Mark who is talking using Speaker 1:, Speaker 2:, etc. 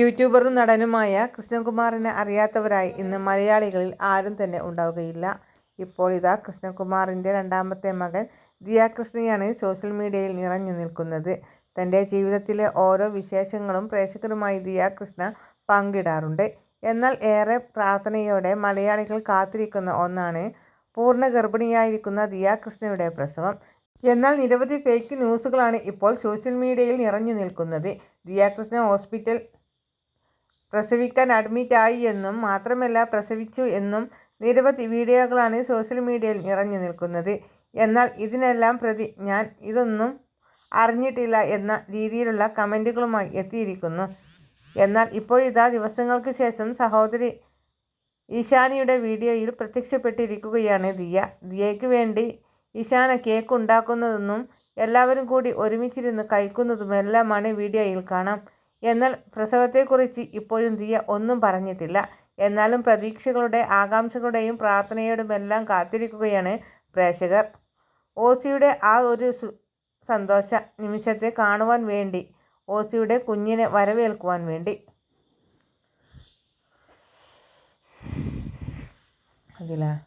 Speaker 1: യൂട്യൂബറും നടനുമായ കൃഷ്ണകുമാറിനെ അറിയാത്തവരായി ഇന്ന് മലയാളികളിൽ ആരും തന്നെ ഉണ്ടാവുകയില്ല. ഇപ്പോൾ ഇതാ കൃഷ്ണകുമാറിന്റെ രണ്ടാമത്തെ മകൻ ദിയാകൃഷ്ണയാണ് സോഷ്യൽ മീഡിയയിൽ നിറഞ്ഞു നിൽക്കുന്നത്. തന്റെ ജീവിതത്തിലെ ഓരോ വിശേഷങ്ങളും പ്രേക്ഷകരുമായി ദിയാകൃഷ്ണ പങ്കിടാറുണ്ട്. എന്നാൽ ഏറെ പ്രാർത്ഥനയോടെ മലയാളികൾ കാത്തിരിക്കുന്ന ഒന്നാണ് പൂർണ ഗർഭിണിയായിരിക്കുന്ന ദിയാകൃഷ്ണയുടെ പ്രസവം. എന്നാൽ നിരവധി ഫേക്ക് ന്യൂസുകളാണ് ഇപ്പോൾ സോഷ്യൽ മീഡിയയിൽ നിറഞ്ഞു നിൽക്കുന്നത്. ദിയാകൃഷ്ണ ഹോസ്പിറ്റൽ പ്രസവിക്കാൻ അഡ്മിറ്റ് ആയി എന്നും മാത്രമല്ല പ്രസവിച്ചു എന്നും നിരവധി വീഡിയോകളാണ് സോഷ്യൽ മീഡിയയിൽ നിറഞ്ഞു നിൽക്കുന്നത്. എന്നാൽ ഇതിനെല്ലാം പ്രതി ഞാൻ ഇതൊന്നും അറിഞ്ഞിട്ടില്ല എന്ന രീതിയിലുള്ള കമന്റുകളുമായി എത്തിയിരിക്കുന്നു. എന്നാൽ ഇപ്പോഴിതാ ദിവസങ്ങൾക്ക് ശേഷം സഹോദരി ഈശാനിയുടെ വീഡിയോയിൽ പ്രത്യക്ഷപ്പെട്ടിരിക്കുകയാണ് ദിയ. ദിയയ്ക്ക് വേണ്ടി ഈശാന കേക്ക് ഉണ്ടാക്കുന്നതെന്നും എല്ലാവരും കൂടി ഒരുമിച്ചിരുന്ന് കഴിക്കുന്നതുമെല്ലാമാണ് വീഡിയോയിൽ കാണാം. എന്നാൽ പ്രസവത്തെക്കുറിച്ച് ഇപ്പോഴും ദിയ ഒന്നും പറഞ്ഞിട്ടില്ല. എന്നാലും പ്രതീക്ഷകളുടെ ആകാംക്ഷകളുടെയും പ്രാർത്ഥനയോടുമെല്ലാം കാത്തിരിക്കുകയാണ് പ്രേക്ഷകർ. ഓസിയുടെ ആ ഒരു സന്തോഷ നിമിഷത്തെ കാണുവാൻ വേണ്ടി ഓസിയുടെ കുഞ്ഞിനെ വരവേൽക്കുവാൻ വേണ്ടി. അതിലാ.